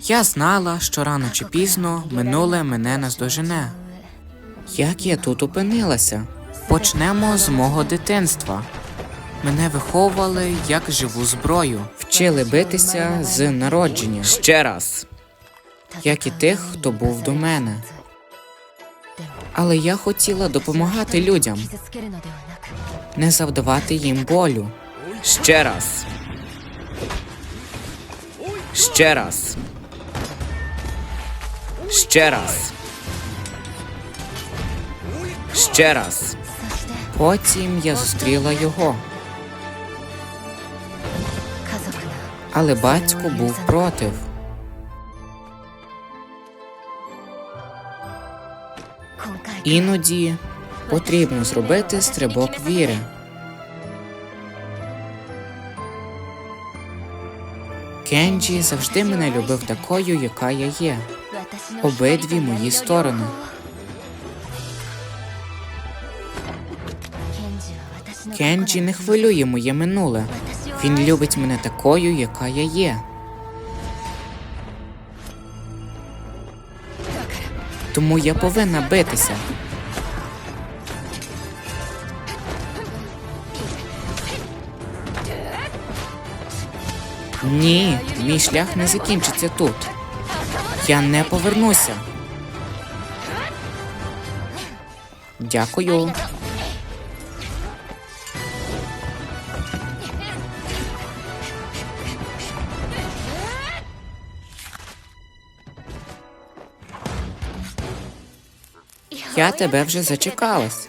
Я знала, що рано чи пізно минуле мене наздожене. Як я тут опинилася? Почнемо з мого дитинства. Мене виховували як живу зброю, вчили битися з народження ще раз, як і тих, хто був до мене. Але я хотіла допомагати людям, не завдавати їм болю. Ще раз. Ще раз. Ще раз. Ще раз. Потім я зустріла його. Але батько був против. Іноді потрібно зробити стрибок віри. Кенджі завжди мене любив такою, яка я є обидві мої сторони. Кенджі не хвилює моє минуле. Він любить мене такою, яка я є. Тому я повинна битися. Ні, мій шлях не закінчиться тут. Я не повернуся. Дякую. Я тебе вже зачекалась.